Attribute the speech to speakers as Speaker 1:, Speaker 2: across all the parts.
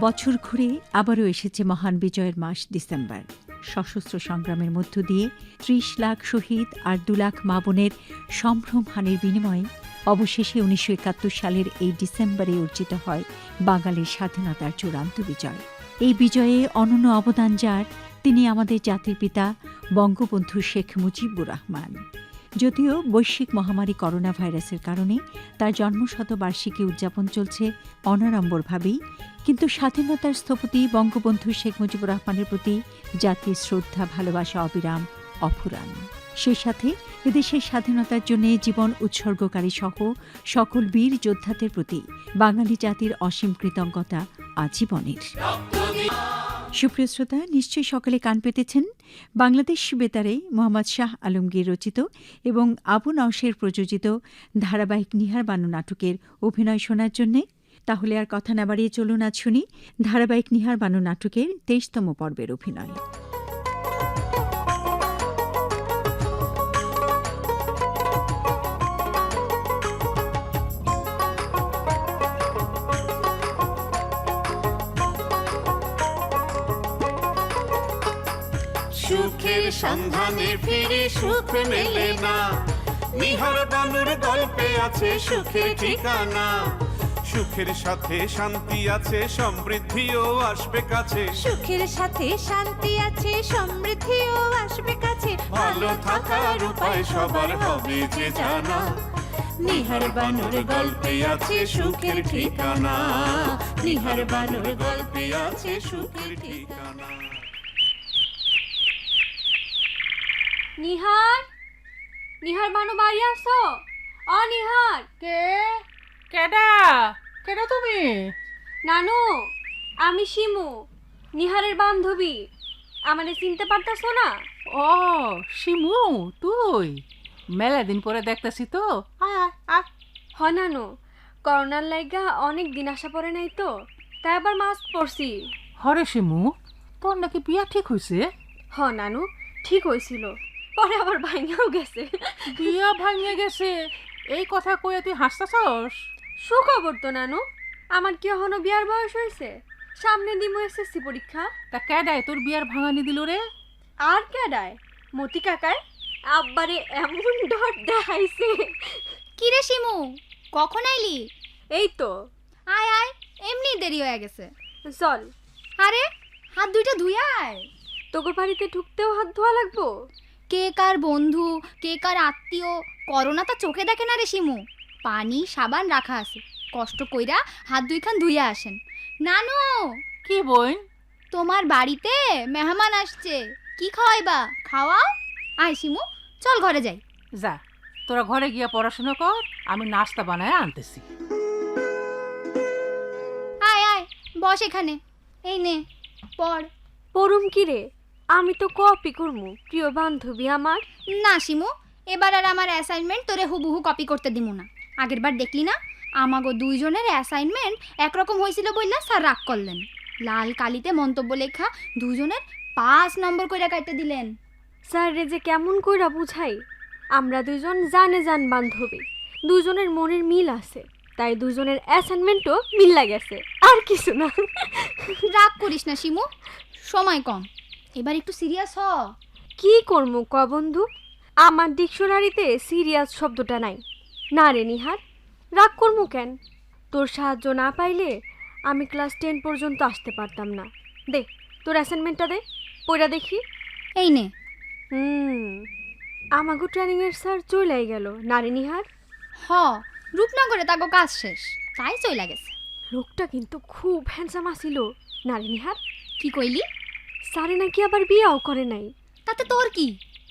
Speaker 1: বছর ঘুরে আবারও এসেছে মহান বিজয়ের মাস ডিসেম্বর। সশস্ত্র সংগ্রামের মধ্য দিয়ে ত্রিশ লাখ শহীদ আর দু লাখ মা বোনের সম্ভ্রম হানির বিনিময়ে অবশেষে উনিশশো একাত্তর সালের এই ডিসেম্বরে অর্জিত হয় বাঙালির স্বাধীনতার চূড়ান্ত বিজয়। এই বিজয়ে অনন্য অবদান যার, তিনি আমাদের জাতির পিতা বঙ্গবন্ধু শেখ মুজিবুর রহমান। যদিও বৈশ্বিক মহামারী করোনা ভাইরাসের কারণে তার জন্মশতবার্ষিকী উদযাপন চলছে অনাড়ম্বরভাবেই, কিন্তু স্বাধীনতার স্থপতি বঙ্গবন্ধু শেখ মুজিবুর রহমানের প্রতি জাতির শ্রদ্ধা, ভালোবাসা, অবিরাম, অফুরান। সেই সাথে এদেশের স্বাধীনতার জন্য জীবন উৎসর্গকারী সহ সকল বীর যোদ্ধাদের প্রতি বাঙালি জাতির অসীম কৃতজ্ঞতা আজীবনের। সুপ্রিয় শ্রোতা, নিশ্চয়ই সকালে কান পেতেছেন। বাংলাদেশ বেতারে মোহাম্মদ শাহ আলমগীর রচিত এবং আবু নওশের প্রযোজিত ধারাবাহিক নিহার বানু নাটকের অভিনয় শোনার জন্যে। তাহলে আর কথা না বাড়িয়ে চলুন আজ শুনি ধারাবাহিক নিহার বানু নাটকের তেইশতম পর্বের অভিনয়।
Speaker 2: সুখের সন্ধানে ফিরে সুখ মেলে না। নিহার বানুর গল্পে আছে সুখের ঠিকানা। সুখের সাথে শান্তি আছে সমৃদ্ধিও আসবে কাছে।
Speaker 3: সুখের সাথে শান্তি আছে সমৃদ্ধিও আসবে কাছে।
Speaker 2: ভালো থাকার উপায় সবার হবে যে জানা। নিহার বানুর গল্পে আছে সুখের ঠিকানা। নিহার বানুর গল্পে আছে সুখের ঠিকানা।
Speaker 3: নিহার? নিহার বানু বাড়ি আসো। অ নিহার।
Speaker 4: কে? কেডা? কেডা তুমি?
Speaker 3: নানু আমি শিমু নিহারের বান্ধবী। আমারে চিনতে পারতাছো না?
Speaker 4: ও শিমু তুই? মেলা দিন পরে দেখতাছি তো।
Speaker 3: হ নানু করোনার লাইগা অনেক দিন আসা পরে নাই তো তাই আবার মাস্ক পরছি।
Speaker 4: হরে শিমু তোর নাকি বিয়া ঠিক হয়েছে
Speaker 3: হ নানু ঠিক হয়েছিল পরে আবার ভাঙাও গেছে।
Speaker 4: বিয়া ভাঙিয়ে গেছে। এই কথা কয়ে তুই হাসতাছস?
Speaker 3: সুখবর তো নানু। আমার কি এখনও বিয়ার বয়স হয়েছে সামনে দিমু এসএসসি পরীক্ষা।
Speaker 4: তা কেডায় তোর বিয়ার ভাঙানি দিল রে?
Speaker 3: আর কেডায়? মতি কাকায় আব্বারে এমন ডট দেখাইছে।
Speaker 5: কিরে শিমু? কখন আইলি?
Speaker 3: এই তো।
Speaker 5: আয় আয় এমনি দেরি হয়ে গেছে।
Speaker 3: চল।
Speaker 5: আরে হাত দুইটা ধুয়ে আয়।
Speaker 3: তোর বাড়িতে ঢুকতেও হাত ধোয়া লাগবো?
Speaker 5: কে কার বন্ধু কে কার আত্মীয়? করোনা তো চোখে দেখে না রে শিমু। পানি সাবান রাখা আছে। কষ্ট কইরা হাত দুইখান ধুইয়া আসেন। নানু!
Speaker 4: কি বই?
Speaker 5: তোমার বাড়িতে মেহমান আসছে। কি খাওয়াইবা? খাওয়াও? আয় শিমু চল ঘরে যাই।
Speaker 4: যা তোরা ঘরে গিয়া পড়াশোনা কর আমি নাস্তা বানায় আনতেছি।
Speaker 5: আয় আয় বস এখানে। এই নে পড়।
Speaker 3: পড়ুম কি রে? আমি তো কপি করমু। প্রিয় বান্ধবী আমার।
Speaker 5: না শিমু এবার আর আমার অ্যাসাইনমেন্ট তোরে হুবহু কপি করতে দিমু না। আগের বার দেখলি না? আমাগো দুইজনের অ্যাসাইনমেন্ট একরকম হয়েছিল বললা স্যার রাগ করলেন। লাল কালিতে মন্তব্য লেখা দুজনের পাঁচ নম্বর করে কাটতে দিলেন।
Speaker 3: স্যার রে যে কেমন কইরা বুঝাই? আমরা দুজন জানে জান বান্ধবী। দুজনের মনের মিল আছে তাই দুজনের অ্যাসাইনমেন্টও মিল গেছে আর কিছু না।
Speaker 5: রাগ করিস না শিমু। সময় কম। এবার একটু সিরিয়াস হ।
Speaker 3: কি করমু ক বন্ধু? আমার ডিকশনারিতে সিরিয়াস শব্দটা নাই। না রে নিহার রাগ করমু কেন? তোর সাহায্য না পাইলে আমি ক্লাস টেন পর্যন্ত আসতে পারতাম না। দে তোর অ্যাসাইনমেন্টটা দে পড়া দেখি।
Speaker 5: এই নে।
Speaker 3: হুম আমাগো ট্রেনিংয়ের স্যার চলেই গেল। না রে নিহার?
Speaker 5: হ রূপনগরে তাগো কাজ শেষ তাই চইলা গেছে।
Speaker 3: লোকটা কিন্তু খুব হ্যান্ডসাম আসিল। না রে নিহার?
Speaker 5: কি কইলি?
Speaker 3: স্যারে নাকি আবার বিয়েও করে নাই?
Speaker 5: তাতে তোর কি?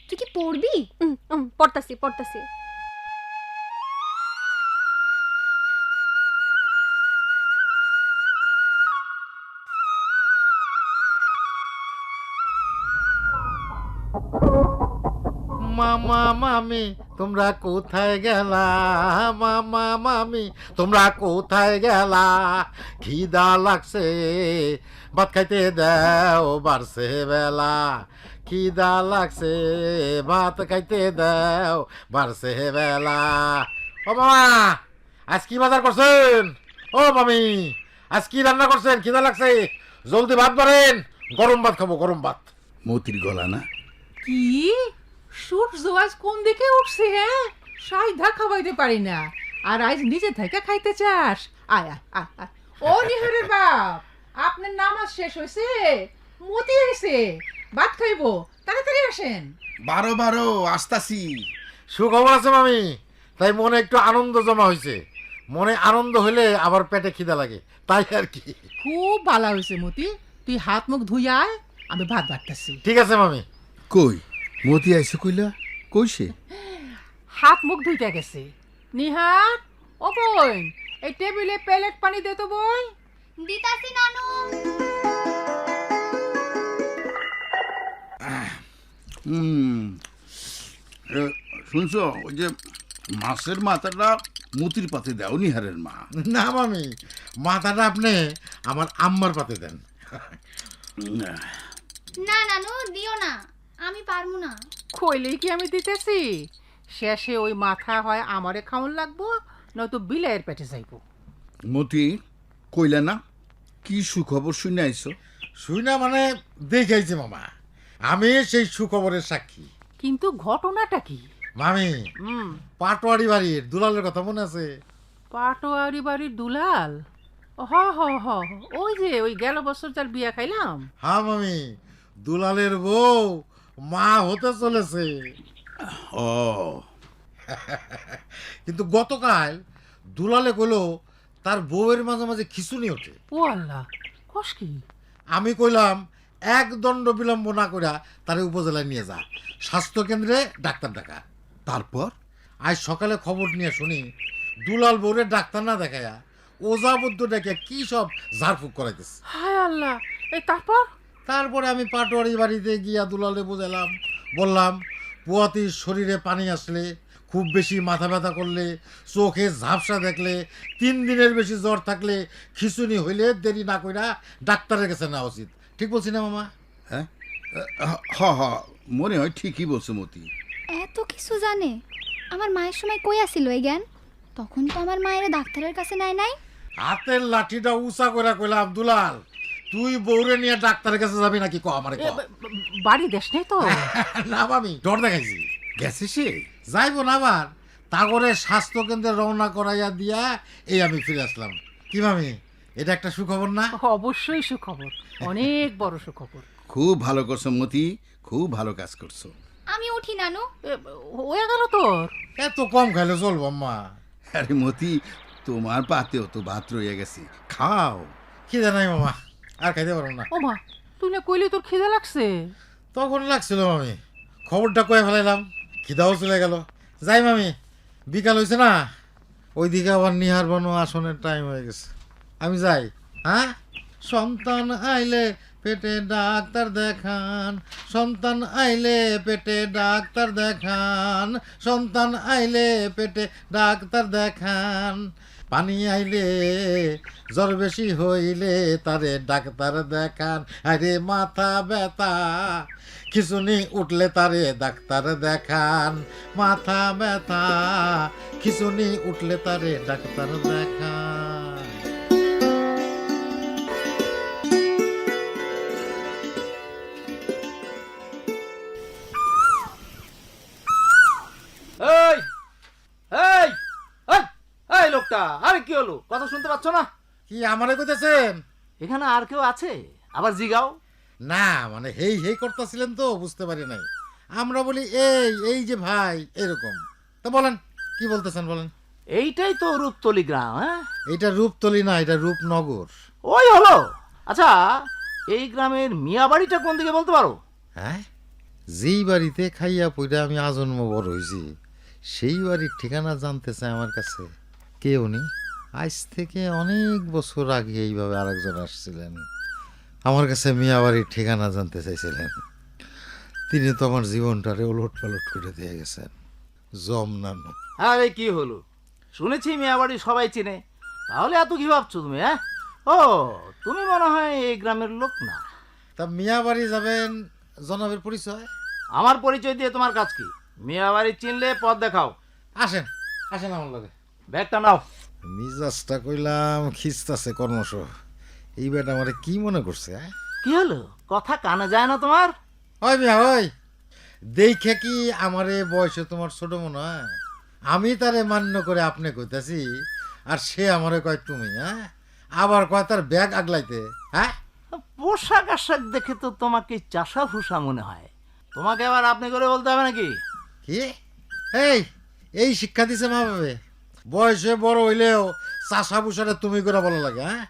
Speaker 5: তুই কি পড়বি?
Speaker 3: পড়তাছি পড়তাছি।
Speaker 6: মামা মামি তোমরা কোথায় গেলা? মামা মামি তোমরা কোথায় গেলা? খিদা লাগছে ভাত খাইতে দাও বাড়ছে বেলা। খিদা লাগছে ভাত খাইতে দাও বাড়ছে বেলা। ও মামা আজ কি বাজার করছেন? ও মামি আজ কি রান্না করছেন? খিদা লাগছে। জলদি ভাত বাড়েন গরম ভাত খাব গরম ভাত।
Speaker 7: মতির গলা না?
Speaker 4: কি? সূর্য আজ কোন দিকে উঠছে হ্যাঁ? সাইধা খাওয়াইতে পারি না। আর আজ নিজে থেকে খাইতে চাস। আয় আয় আয় ও নিহারের বাপ আপনার নামাজ শেষ হয়েছে মতি হয়েছে ভাত খাইবো তাড়াতাড়ি আসেন।
Speaker 7: বারো বারো আসতাছি।
Speaker 6: সুখবর আছে মামি তাই মনে একটু আনন্দ জমা হয়েছে মনে আনন্দ হলে আবার পেটে খিদা লাগে তাই আর কি।
Speaker 4: খুব ভালো হয়েছে মতি তুই হাত মুখ ধুই আয় আমি ভাত বাড়তেছি
Speaker 6: ঠিক আছে মামি।
Speaker 7: কই? মতি আইসে কইলা? কইছে?
Speaker 4: হাত মুখ ধুইতে গেছে। নিহার ও বোন এই টেবিলে প্লেট পানি দে তো বই।
Speaker 5: দিতাছি নানু।
Speaker 7: হুম এ, শুনছ ওই যে মাছের মাথাটা মতির পাতে দাও নিহারের মা।
Speaker 6: না মামি মাথাটা আপনি আমার আম্মার পাতে দেন।
Speaker 5: না নানু দিও না। আমি পারব না।
Speaker 4: কইলেই কি আমি দিতেছি? শেষে ওই মাথা হয় আমারে খাওয়ান লাগবো নয়তো বিলাইয়ের পেটে যাইবো।
Speaker 7: মতি কইলা না কি সুখবর শুনে আইছো?
Speaker 6: শুই না মানে দেখাইছে মামা আমি সেই সুখবরের সাক্ষী।
Speaker 4: কিন্তু ঘটনাটা কি?
Speaker 6: মামি
Speaker 4: হুম।
Speaker 6: পাটোয়ারি বাড়ির দুলালের কথা মনে আছে?
Speaker 4: পাটোয়ারি বাড়ির দুলাল? হ হ হ ওই যে ওই গেল বছর যার বিয়া খাইলাম।
Speaker 6: হ্যাঁ মামি দুলালের বউ মা হতে চলেছে।
Speaker 7: ও।
Speaker 6: কিন্তু গতকাল দুলালে কইলো তার বউয়ের মাঝে মাঝে খিচুনি ওঠে।
Speaker 4: ও আল্লাহ কস কি?
Speaker 6: আমি কইলাম এক দণ্ড বিলম্ব না কইরা তারে উপজেলায় নিয়ে যা। স্বাস্থ্য কেন্দ্রে ডাক্তার ডাকা
Speaker 7: তারপর?
Speaker 6: আজ সকালে খবর নিয়ে শুনি দুলাল বউরে ডাক্তার না দেখায়া ওজা বদ্ধ ডেকে কি সব ঝাড়ফুঁক করাইতেছে।
Speaker 4: হায় আল্লাহ এই তারপর?
Speaker 6: তারপরে আমি পাটোয়ারি বাড়িতে গিয়া দুলালে বোঝালাম বললাম পুয়াতির শরীরে পানি আসলে খুব বেশি মাথা ব্যথা করলে চোখে ঝাপসা দেখলে তিন দিনের বেশি জ্বর থাকলে খিচুনি হইলে দেরি না কইরা ডাক্তারের কাছে নেওয়া উচিত। ঠিক বলছি না মামা?
Speaker 7: হ্যাঁ? হ হ মনে হয় ঠিকই বলছো মতি।
Speaker 5: এত কিছু জানে? আমার মায়ের সময় কই আসিল এই জ্ঞান? তখন তো আমার মায়ের ডাক্তারের কাছে নাই নাই।
Speaker 6: হাতের লাঠিটা উঁচা করে কইলাম দুলাল তুই বউরে নিয়ে ডাক্তারের কাছে যাবি নাকি? ক আমারে ক।
Speaker 4: বাড়ি দেশ নেই তো।
Speaker 6: না মামি ডর দেখাইছি।
Speaker 7: গেছে সে
Speaker 6: যাইবো না আবার। তাগরে স্বাস্থ্য কেন্দ্রে রওনা করাইয়া দিয়া এই আমি ফিরে আসলাম। কি মামি এটা একটা সুখবর না?
Speaker 4: অবশ্যই সুখবর। অনেক বড় সুখবর।
Speaker 7: খুব ভালো করছ মতি খুব ভালো কাজ করছ।
Speaker 5: আমি উঠি নানু।
Speaker 4: হয়ে গেল তোর?
Speaker 6: এত কম খাইলে চলবো আম্মা।
Speaker 7: আরে মতি তোমার পাতেও তো ভাত রয়ে গেছে। খাও।
Speaker 6: কি জানাই মামা। আর খাইতে পারব না।
Speaker 4: ও মা তুই না কইলি তোর খিদে লাগছে?
Speaker 6: তখন লাগছিল মামি। খবরটা কয়ে ফেলাইলাম খিদাও চলে গেল। যাই মামি বিকাল হয়েছে না? ওইদিকে আবার নিহার বানো আসনের টাইম হয়ে গেছে। আমি যাই হ্যাঁ? সন্তান আইলে পেটে ডাক্তার দেখান। সন্তান আইলে পেটে ডাক্তার দেখান। সন্তান আইলে পেটে ডাক্তার দেখান। পানি আইলে, জ্বর বেশি হইলে তারে ডাক্তার দেখান। আরে মাথা ব্যথা, খিচুনি উঠলে তারে ডাক্তার দেখান। মাথা ব্যথা, খিচুনি উঠলে তারে ডাক্তার দেখান।
Speaker 8: হলো? কথা শুনতে পাচ্ছ না?
Speaker 6: কি আমারে কইতেছেন
Speaker 8: এখানে আর কেউ আছে? আবার জিগাও।
Speaker 6: না মানে হেই হেই করতেছিলেন তো বুঝতে পারি নাই। আমরা বলি এই এই যে ভাই এরকম। তো বলেন কি বলতেছেন বলেন?
Speaker 8: এইটাই তো রূপতলি গ্রাম হ্যাঁ?
Speaker 6: এটা রূপতলি না এটা রূপনগর।
Speaker 8: ওই হলো। আচ্ছা এই গ্রামের মিয়া বাড়িটা কোন দিকে বলতে পারো?
Speaker 6: হ্যাঁ যেই বাড়িতে খাইয়া পইরা আমি আজন্ম বড় হয়েছি সেই বাড়ির ঠিকানা জানতে চায় আমার কাছে। কে উনি? আজ থেকে অনেক বছর আগে এইভাবে আরেকজন আসছিলেন। আমার কাছে মিয়া বাড়ির ঠিকানা জানতে চাইছিলেন। তিনি তো আমার জীবনটারে ওলট পালট করে দিয়ে গেছেন। জম নানু
Speaker 8: আরে কি হলো? শুনেছি মিয়াবাড়ি সবাই চিনে। তাহলে এত কি ভাবছ তুমি হ্যাঁ? ও তুমি মনে হয় এই গ্রামের লোক না।
Speaker 6: তা মিয়া বাড়ি যাবেন জনাবের পরিচয়?
Speaker 8: আমার পরিচয় দিয়ে তোমার কাজ কি? মিয়াবাড়ি চিনলে পথ দেখাও।
Speaker 6: আসেন আসেন আমার লগে।
Speaker 8: ব্যাগটা নাও।
Speaker 6: মিজাজটা কইলাম খিস্তাছে কর্মশ। এই বেটা আমারে কি মনে করছে হ্যাঁ?
Speaker 8: কি হলো? কথা কানে যায় না তোমার?
Speaker 6: ওই মিয়া ওই। দেখে কি আমারে বয়সে তোমার ছোট মনে হয়? আমি তারে মান্য করে আপনি কইতাছি আর সে আমারে কয় তুমি হ্যাঁ? আবার কয় তার ব্যাগ আগলাইতে হ্যাঁ?
Speaker 8: পোশাক আশাক দেখে তো তোমাকে চাষা ভুষা মনে হয়। তোমাকে আবার আপনি করে বলতে হবে নাকি?
Speaker 6: কি? এই এই শিক্ষা দিছে মা বাবে বয়সে বড় হইলেও চাষা পুষারে তুমি করে বলা লাগে হ্যাঁ?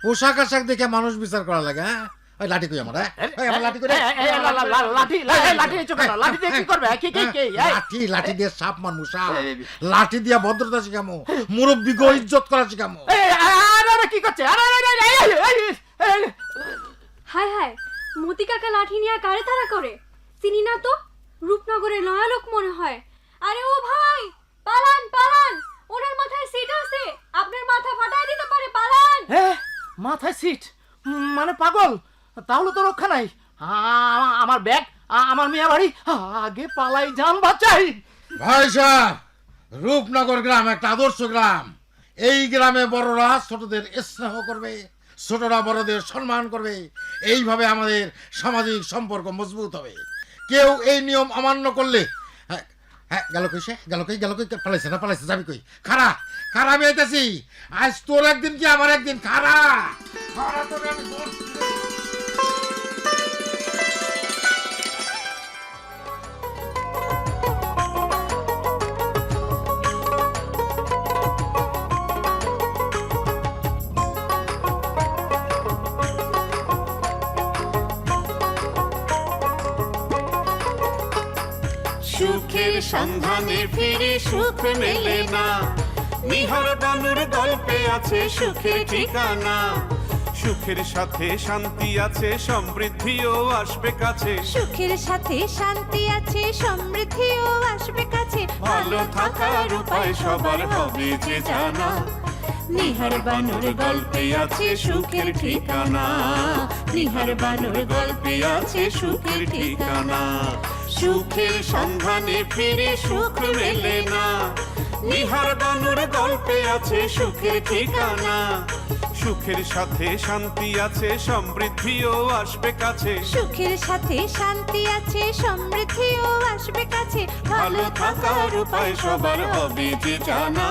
Speaker 6: পোশাক আশাক দেখে মানুষ বিচার করা লাগে হ্যাঁ? ওই লাঠি কই আমার হ্যাঁ? ওই আমার লাঠি কই
Speaker 8: এই, এই, এই, লা- লা- লা- লাঠি এই, লাঠি লাঠি দিয়ে কি করবে? কি, কি, কি?
Speaker 6: লাঠি লাঠি দিয়ে সাপ
Speaker 8: এই,
Speaker 6: লাঠি দিয়ে ভদ্রতা শিখামো মুরব্বী গো ইজ্জত করা শিখামো।
Speaker 8: আরে, আরে, কি করছে?
Speaker 3: হায় হায় মতি কাকা লাঠি নিয়ে কারে তারা করে? চিনি না তো? রূপনগরের নয়া লোক মনে হয়। আরে ও ভাই পালান পালান। ওনার মাথায় সিট আছে। আপনার মাথা ফাটায় দিতে পারে পালান।
Speaker 8: এ, মাথায় সিট মানে পাগল? তাহলে তো রক্ষা নাই। আমার ব্যাগ আমার মিয়া বাড়ি। আগে পালাই যান বাচ্চাই।
Speaker 6: ভাই সাহেব রূপনগর গ্রাম একটা আদর্শ গ্রাম। এই গ্রামে বড়রা ছোটদের স্নেহ করবে ছোটরা বড়দের সম্মান করবে। এইভাবে আমাদের সামাজিক সম্পর্ক মজবুত হবে। কেউ এই নিয়ম অমান্য করলে হ্যাঁ গেল গেল কই? গেল কই? পালাইছে না, পালাইছে, যাবি কই? খারা খারা আমি আজ তোর একদিন কি আমার একদিন? খারা খারা তোর আমি
Speaker 2: সন্ধানে ফিরে সুখ মেলে না। নিহার বানুর গল্পে আছে সুখের ঠিকানা। সুখের সাথে শান্তি আছে সমৃদ্ধিও আসবে কাছে।
Speaker 9: সুখের সাথে শান্তি আছে সমৃদ্ধিও আসবে কাছে।
Speaker 2: ভালো থাকার উপায় সবার হবে যে জানা। নিহার বানুর গল্পে আছে সুখের ঠিকানা। নিহার বানুর গল্পে আছে সুখের ঠিকানা। সুখের সন্ধানে ফিরে সুখ মেলে না। নিহার বানুর গল্পে আছে সুখের ঠিকানা। সুখের সাথে শান্তি আছে সমৃদ্ধিও আসবে কাছে।
Speaker 9: সুখের সাথে শান্তি আছে সমৃদ্ধিও আসবে কাছে।
Speaker 2: ভালো থাকার উপায় সবার হবে যে জানা।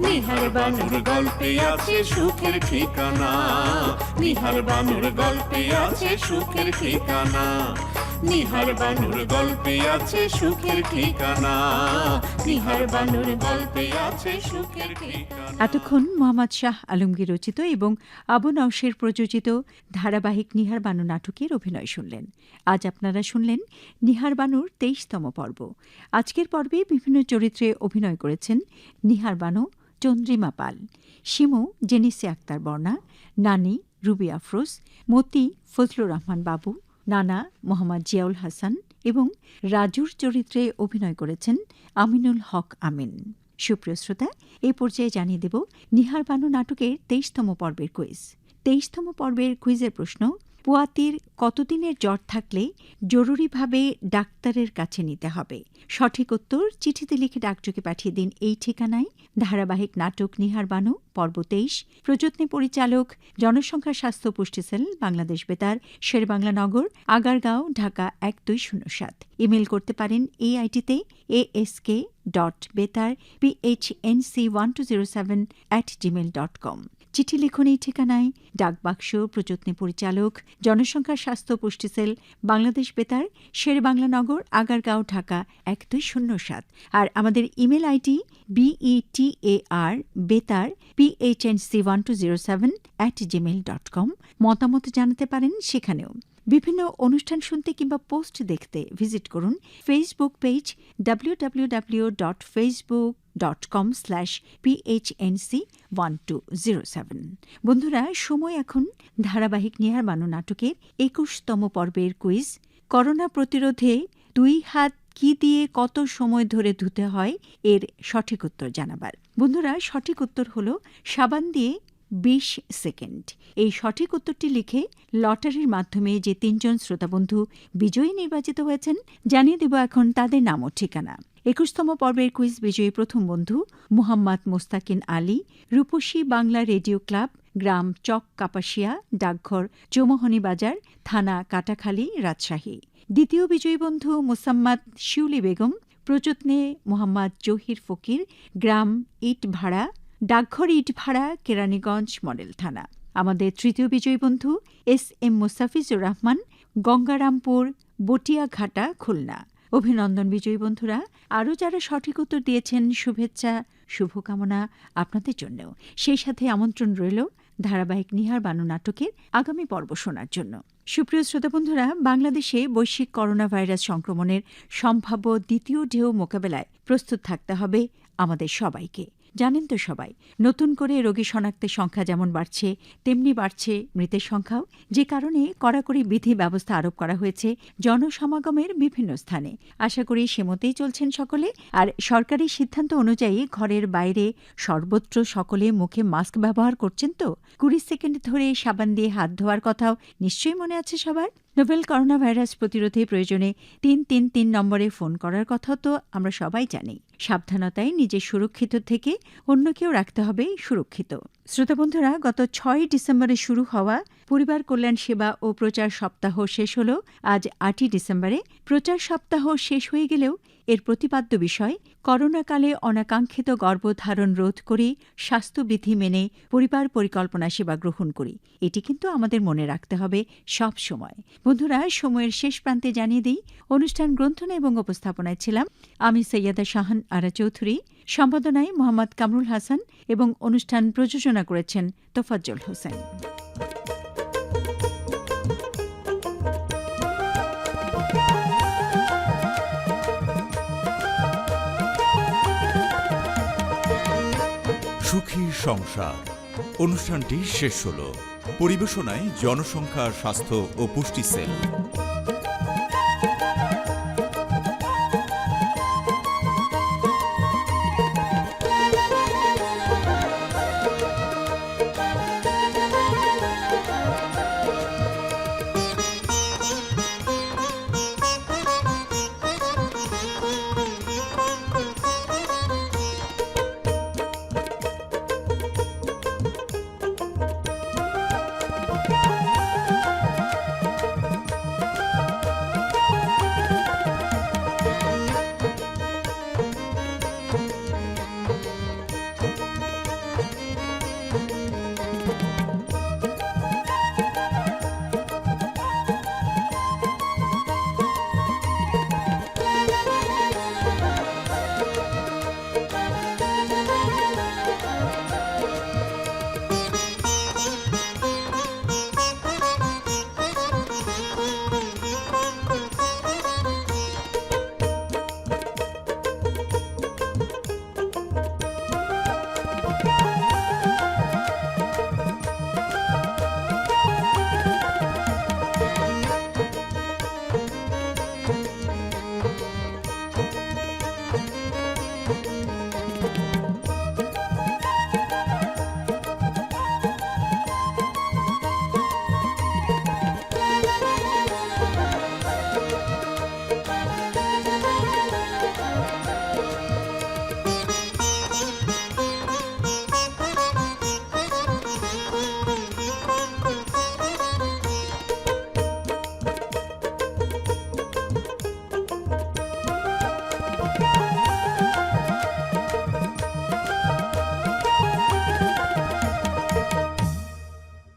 Speaker 2: নিহার বানুর গল্পে আছে সুখের ঠিকানা। নিহার বানুর গল্পে আছে সুখের ঠিকানা। নিহার বানুর গল্পে আছে সুখের ঠিকানা। নিহার বানুর গল্পে আছে সুখের ঠিকানা।
Speaker 1: এতক্ষণ মোহাম্মদ শাহ আলমগীর রচিত এবং আবু নওশের প্রযোজিত ধারাবাহিক নিহার বানু নাটকের অভিনয় শুনলেন। আজ আপনারা শুনলেন নিহার বানুর তেইশতম পর্ব। আজকের পর্বে বিভিন্ন চরিত্রে অভিনয় করেছেন নিহার বানু, চন্দ্রিমা পাল, শিমু, জেনিসে আক্তার বর্ণা নানি, রুবি আফরোজ, মতি, ফজলুর রহমান বাবু নানা মোহাম্মদ জিয়াউল হাসান এবং রাজুর চরিত্রে অভিনয় করেছেন আমিনুল হক আমিন। সুপ্রিয় শ্রোতা, এ পর্যায়ে জানিয়ে দেব, নিহার বানু নাটকের তেইশতম পর্বের কুইজ তেইশতম পর্বের কুইজের প্রশ্ন পুয়াতির কতদিনের জ্বর থাকলে জরুরিভাবে ডাক্তারের কাছে নিতে হবে। সঠিক উত্তর চিঠিতে লিখে ডাকযোগে পাঠিয়ে দিন এই ঠিকানায়। ধারাবাহিক নাটক নিহার বানু, পর্ব তেইশ। প্রযত্নে পরিচালক, জনসংখ্যা স্বাস্থ্য পুষ্টি সেল, বাংলাদেশ বেতার, শেরবাংলা নগর, আগারগাঁও, ঢাকা এক দুই শূন্য সাত। ইমেল করতে পারেন এই আইটিতে ASK dot Betar, PHNC one two zero seven at Gmail dot com. চিঠি লিখুন এই ঠিকানায়। ডাকবাক্স প্রযত্নে পরিচালক জনসংখ্যা স্বাস্থ্য পুষ্টি সেল, বাংলাদেশ বেতার শের বাংলা নগর, আগারগাঁও, ঢাকা, এক দুই শূন্য সাত। আর আমাদের email ID BET A R Betar PHNC one two zero seven at Gmail dot com মতামত জানাতে পারেন সেখানেও। বিভিন্ন অনুষ্ঠান শুনতে কিংবা পোস্ট দেখতে ভিজিট করুন Facebook page W dot Facebook dot com slash PHNC one two zero seven বন্ধুরা, সময় এখন ধারাবাহিক নিহার বানু নাটকের একুশতম পর্বের কুইজ। করোনা প্রতিরোধে দুই হাত কি দিয়ে কত সময় ধরে ধুতে হয়, এর সঠিক উত্তর জানাবার। বন্ধুরা, সঠিক উত্তর হল সাবান দিয়ে বিশ সেকেন্ড। এই সঠিক উত্তরটি লিখে লটারির মাধ্যমে যে তিনজন শ্রোতাবন্ধু বিজয়ী নির্বাচিত হয়েছেন, জানিয়ে দেব এখন তাদের নাম ও ঠিকানা। একুশতম পর্বের কুইজ বিজয়ী প্রথম বন্ধু মুহাম্মদ মোস্তাকিন আলী, রূপসী বাংলা রেডিও ক্লাব, গ্রাম চক কাপাসিয়া, ডাকঘর চৌমোহনী বাজার, থানা কাটাখালী, রাজশাহী। দ্বিতীয় বিজয়ী বন্ধু মুসাম্মাদ শিউলি বেগম, প্রযত্নে মোহাম্মদ জহির ফকির, গ্রাম ইটভাড়া ডাকঘর ইটভাড়া, কেরানীগঞ্জ মডেল থানা। আমাদের তৃতীয় বিজয়ী বন্ধু এস এম মোস্তাফিজুর রহমান, গঙ্গারামপুর, বটিয়াঘাটা, খুলনা। অভিনন্দন বিজয়ী বন্ধুরা, আরও যারা সঠিক উত্তর দিয়েছেন, শুভেচ্ছা, শুভকামনা আপনাদের জন্যও সেই সাথে আমন্ত্রণ রইল ধারাবাহিক নিহার বানু নাটকের আগামী পর্ব শোনার জন্য। সুপ্রিয় শ্রোতা বন্ধুরা, বাংলাদেশে বৈশ্বিক করোনা ভাইরাস সংক্রমণের সম্ভাব্য দ্বিতীয় ঢেউ মোকাবেলায় প্রস্তুত থাকতে হবে আমাদের সবাইকে। জানেন তো সবাই, নতুন করে রোগী শনাক্তের সংখ্যা যেমন বাড়ছে, তেমনি বাড়ছে মৃতের সংখ্যাও। যে কারণে কড়াকড়ি বিধি ব্যবস্থা আরোপ করা হয়েছে জনসমাগমের বিভিন্ন স্থানে। আশা করি সে মতেই চলছেন সকলে। আর সরকারি সিদ্ধান্ত অনুযায়ী ঘরের বাইরে সর্বত্র সকলে মুখে মাস্ক ব্যবহার করছেন তো? কুড়ি সেকেন্ড ধরে সাবান দিয়ে হাত ধোয়ার কথাও নিশ্চয়ই মনে আছে সবার? নোভেল করোনা ভাইরাস প্রতিরোধে প্রয়োজনে তিন তিন তিন নম্বরে ফোন করার কথা তো আমরা সবাই জানি। সাবধানতায় নিজে সুরক্ষিত থেকে অন্যকেও রাখতে হবে সুরক্ষিত। শ্রোতাবন্ধুরা গত ছয় ডিসেম্বরে শুরু হওয়া পরিবার কল্যাণ সেবা ও প্রচার সপ্তাহ শেষ হল। আজ আটই ডিসেম্বরে প্রচার সপ্তাহ শেষ হয়ে গেলেও এর প্রতিপাদ্য বিষয়, করোনাকালে অনাকাঙ্ক্ষিত গর্ভধারণ রোধ করে স্বাস্থ্যবিধি মেনে পরিবার পরিকল্পনা সেবা গ্রহণ করি। এটি কিন্তু আমাদের মনে রাখতে হবে সব সময়। বন্ধুরা, সময়ের শেষ প্রান্তে জানিয়ে দিই, অনুষ্ঠান গ্রন্থনা এবং উপস্থাপনায় ছিলাম আমি সৈয়দা শাহান আরা চৌধুরী, সম্পাদনায় মোহাম্মদ কামরুল হাসান এবং অনুষ্ঠান প্রযোজনা করেছেন তোফাজ্জল হোসেন।
Speaker 10: সুখী সংসার। অনুষ্ঠানটি শেষ হল। পরিবেশনায় জনসংখ্যা স্বাস্থ্য ও পুষ্টি সেল।